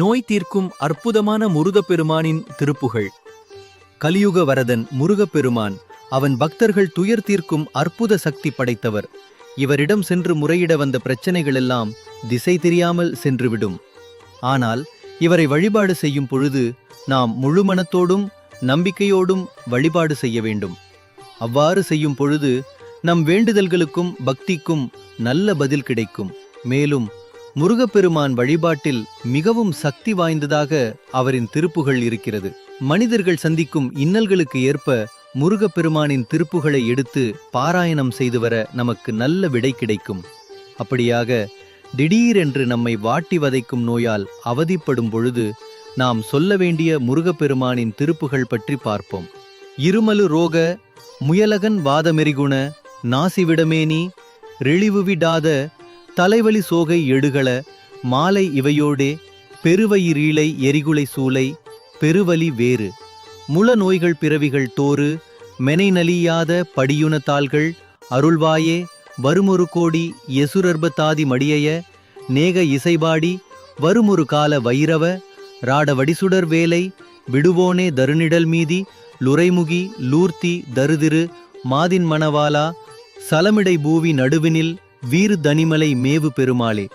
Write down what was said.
நோய் தீர்க்கும் அற்புதமான முருகப்பெருமானின் திருப்புகழ். கலியுக வரதன் முருகப்பெருமான் அவன் பக்தர்கள் துயர் தீர்க்கும் அற்புத சக்தி படைத்தவர். இவரிடம் சென்று முறையிட வந்த பிரச்சனைகளெல்லாம் திசை தெரியாமல் சென்றுவிடும். ஆனால் இவரை வழிபாடு செய்யும் பொழுது நாம் முழு மனத்தோடும் நம்பிக்கையோடும் வழிபாடு செய்ய வேண்டும். அவ்வாறு செய்யும் பொழுது நம் வேண்டுதல்களுக்கும் பக்திக்கும் நல்ல பதில் கிடைக்கும். மேலும் முருகப்பெருமான் வழிபாட்டில் மிகவும் சக்தி வாய்ந்ததாக அவரின் திருப்புகள் இருக்கிறது. மனிதர்கள் சந்திக்கும் இன்னல்களுக்கு ஏற்ப முருகப்பெருமானின் திருப்புகளை எடுத்து பாராயணம் செய்து வர நமக்கு நல்ல விடை கிடைக்கும். அப்படியாக திடீரென்று நம்மை வாட்டி வதைக்கும் நோயால் அவதிப்படும் பொழுது நாம் சொல்ல வேண்டிய முருகப்பெருமானின் திருப்புகள் பற்றி பார்ப்போம். இருமலு ரோக முயலகன் வாதமெரிகுண நாசிவிடமேனி ரிழிவுவிடாத தலைவலி சோகை எடுகள மாலை இவையோடே பெருவயிரீளை எரிகுலை சூளை பெருவலி வேறு. முள நோய்கள் பிறவிகள் தோறு மெனை நலியாத படியுன அருள்வாயே வருமொரு கோடி எசுரர்பத்தாதி மடியைய நேக இசைபாடி வருமொரு கால வைரவ ராட வடிசுடர் வேலை விடுவோனே தருநிடல் மீதி லுரைமுகி லூர்த்தி தருதிரு மாதின் மணவாலா சலமிடை பூவி நடுவினில் வீறு தனிமலை மேவு பெருமாளே.